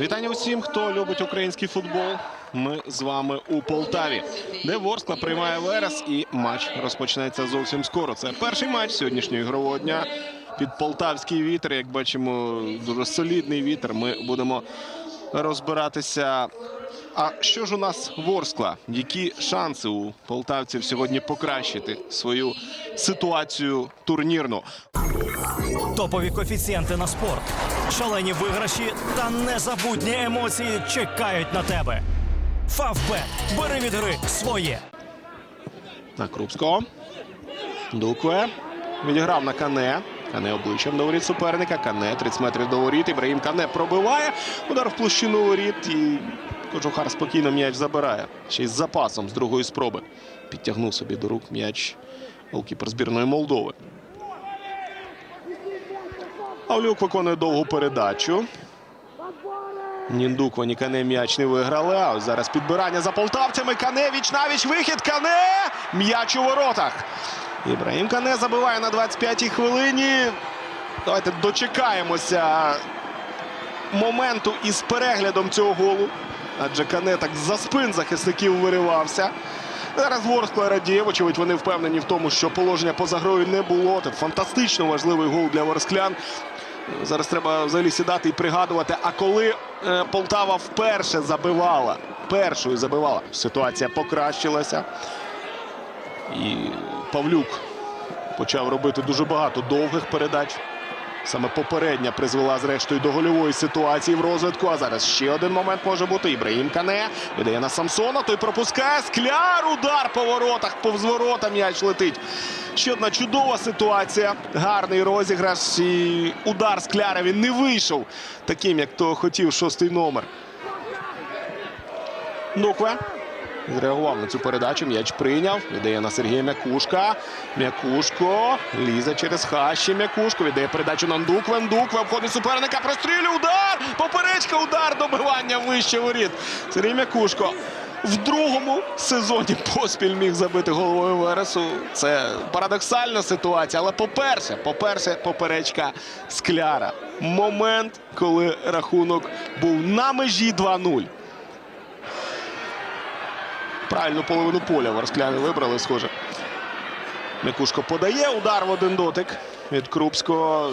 Вітання усім, хто любить український футбол. Ми з вами у Полтаві, де Ворскла приймає Верес, і матч розпочнеться зовсім скоро. Це перший матч сьогоднішнього ігрового дня під полтавський вітер. Як бачимо, дуже солідний вітер. Ми будемо розбиратися. А що ж у нас Ворскла? Які шанси у полтавців сьогодні покращити свою ситуацію турнірну? Топові коефіцієнти на спорт, шалені виграші та незабутні емоції чекають на тебе. Фавбет. Бери від гри своє. На Крупського. Дукве. Відіграв на Кане. Кане обличчям до воріт суперника. Кане 30 метрів до воріт. Ібраїм Кане пробиває. Удар в площину воріт. І Кожухар спокійно м'яч забирає. Ще й з запасом з другої спроби. Підтягнув собі до рук м'яч голкіпер збірної Молдови. Авлюк виконує довгу передачу. Ніндуква ні Кане м'яч не виграли. А зараз підбирання за полтавцями. Кане віч навіч вихід. Кане. М'яч у воротах. Ібраїм Кане забиває на 25-й хвилині. Давайте дочекаємося моменту із переглядом цього голу. Адже Кане так за спин захисників виривався. Зараз Ворскла радіє. Вочевидь, вони впевнені в тому, що положення поза грою не було. Це фантастично важливий гол для ворсклян. Зараз треба взагалі сідати і пригадувати. А коли е, Полтава вперше забивала, першою забивала, ситуація покращилася. І Павлюк почав робити дуже багато довгих передач. Саме попередня призвела зрештою до гольової ситуації в розвитку. А зараз ще один момент може бути. Ібраїм Кане віддає на Самсона. Той пропускає скляр. Удар по воротах. Повз ворота м'яч летить. Ще одна чудова ситуація. Гарний розіграш. І удар скляра він не вийшов таким, як того хотів шостий номер. Нукве. Зреагував на цю передачу. М'яч прийняв. Віддає на Сергія Мякушка. Мякушко. Лізе через хащі. Мякушко. Віддає передачу на Ндукве. Ндукве обходить суперника. Прострілює. Удар. Поперечка. Удар. Добивання вище воріт. Сергій Мякушко. В другому сезоні поспіль міг забити головою Вересу. Це парадоксальна ситуація. Але по-перше, по-перше, поперечка скляра. Момент, коли рахунок був на межі 2-0. Правильну половину поля ворскляни вибрали, схоже. Микушко подає. Удар в один дотик від Крупського.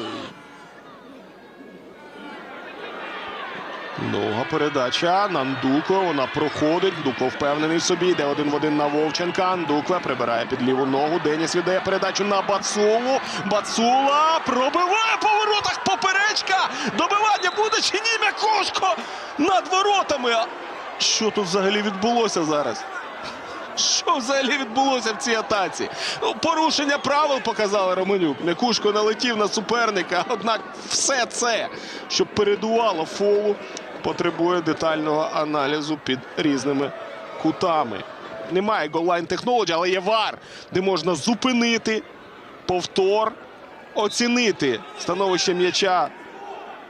Довга передача. на Ндуко. Вона проходить. Ндуко впевнений в собі. Йде один в один на Вовченка. Ндукве прибирає під ліву ногу. Деніс віддає передачу на Бацулу. Бацула пробиває по воротах. Поперечка. Добивання буде чи ні? Мякушко над воротами. Що тут взагалі відбулося зараз? Що взагалі відбулося в цій атаці? Ну, Порушення правил показали Романюк. Мякушко налетів на суперника. Однак все це, що передувало фолу, потребує детального аналізу під різними кутами. Немає голлайн технології, але є вар, де можна зупинити повтор, оцінити становище м'яча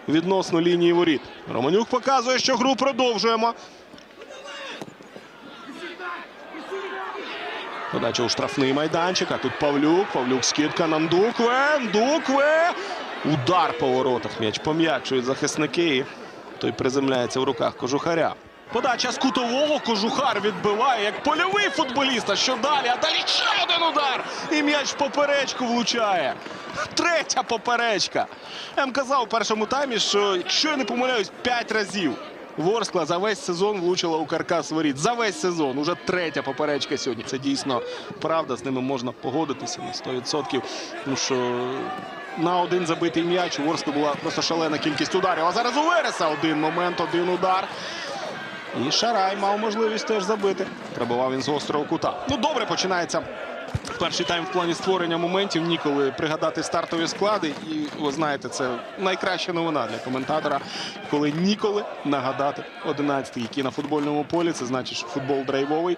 відносно лінії воріт. Романюк показує, що гру продовжуємо. Подача у штрафний майданчик. А тут Павлюк. Павлюк скидка на Ndukwe. Ndukwe. Удар по воротах. М'яч пом'якшують захисники. Той приземляється в руках кожухаря. Подача з кутового кожухар відбиває як польовий футболіст. А що далі? А далі ще один удар. І м'яч в поперечку влучає. Третя поперечка. Я вам казав у першому таймі, що якщо я не помиляюсь, п'ять разів. Ворскла за весь сезон влучила у каркас воріт. За весь сезон. Уже третя поперечка сьогодні. Це дійсно правда. З ними можна погодитися на 100%. Тому що на один забитий м'яч у Ворскли була просто шалена кількість ударів. А зараз у Вереса один момент, один удар. І Шарай мав можливість теж забити. Пробивав він з гострого кута. Ну, добре починається перший тайм в плані створення моментів. Ніколи пригадати стартові склади. І ви знаєте, це найкраща новина для коментатора, коли ніколи нагадати 11 який на футбольному полі. Це значить, що футбол драйвовий.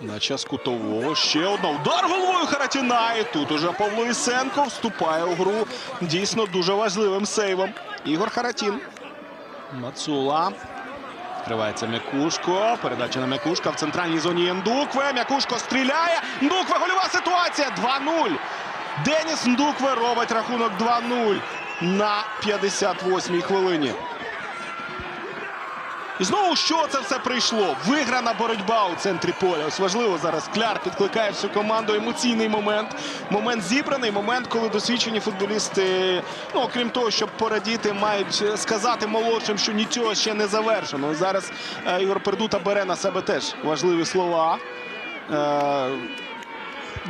На час кутового ще одна. Удар головою Харатіна. І тут уже Павло Ісенко вступає у гру дійсно дуже важливим сейвом. Ігор Харатін. Мацула. Відкривається Мякушко. Передача на Мякушка в центральній зоні Ндукве. Мякушко стріляє. Ндукве гольова ситуація. 2-0. Деніс Ндукве робить рахунок 2-0 на 58-й хвилині. І знову що це все прийшло? Виграна боротьба у центрі поля. Ось важливо зараз. Кляр підкликає всю команду. Емоційний момент. Момент зібраний. Момент, коли досвідчені футболісти, ну окрім того, щоб порадіти, мають сказати молодшим, що нічого ще не завершено. Зараз е, Ігор Пердута бере на себе теж важливі слова. Е,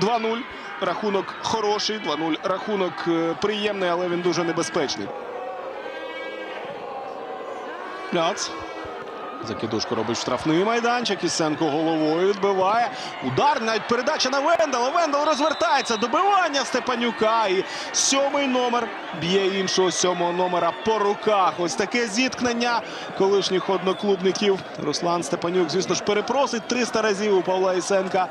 2-0. Рахунок хороший. 2-0. Рахунок е, приємний, але він дуже небезпечний. Пляц. Закидушку робить штрафний майданчик. Ісенко головою відбиває. Удар, навіть передача на Вендала. Вендал розвертається. Добивання Степанюка. І сьомий номер б'є іншого сьомого номера по руках. Ось таке зіткнення колишніх одноклубників. Руслан Степанюк, звісно ж, перепросить 300 разів у Павла Ісенка.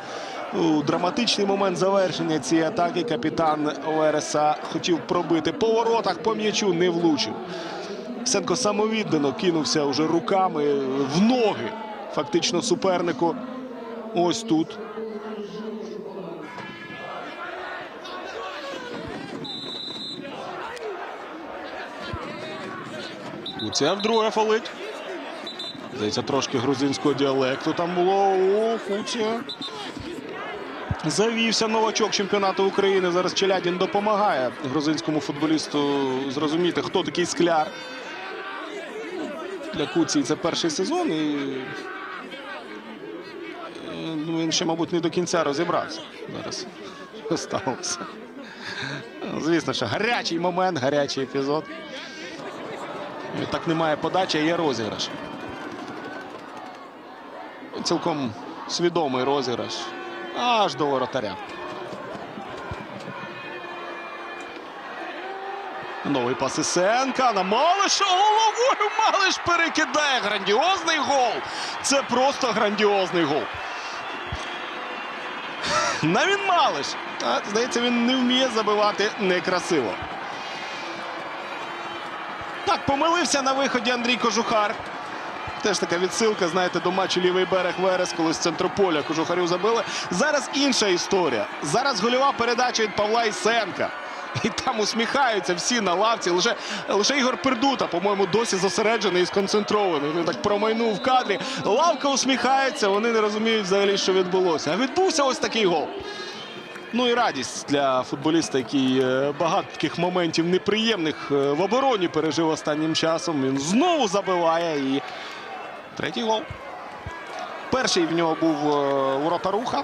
У драматичний момент завершення цієї атаки капітан Вереса хотів пробити по воротах, по м'ячу не влучив. Сенко самовіддано кинувся вже руками в ноги фактично супернику. Ось тут. Куця вдруге фалить. Здається, трошки грузинського діалекту там було. О, Куця. Завівся новачок чемпіонату України. Зараз Челядін допомагає грузинському футболісту зрозуміти, хто такий скляр. Для Куції це перший сезон, і ну, він ще, мабуть, не до кінця розібрався зараз. Сталося. Ну, Звісно, що гарячий момент, гарячий епізод. Так немає подачі, а є розіграш. Цілком свідомий розіграш. Аж до воротаря. Новий пас Ісенка на Малиша. Головою Малиш перекидає. Грандіозний гол. Це просто грандіозний гол. Навін Малиш. А, здається, він не вміє забивати некрасиво. Так, помилився на виході Андрій Кожухар. Теж така відсилка, знаєте, до матчу лівий берег Верес, коли з центру поля Кожухарю забили. Зараз інша історія. Зараз гольова передача від Павла Ісенка. І там усміхаються всі на лавці. Лише, лише Ігор Пердута, по-моєму, досі зосереджений і сконцентрований. Він так промайнув в кадрі. Лавка усміхається, вони не розуміють взагалі, що відбулося. А відбувся ось такий гол. Ну і радість для футболіста, який е, багато таких моментів неприємних е, в обороні пережив останнім часом. Він знову забиває і третій гол. Перший в нього був е, у Ротаруха.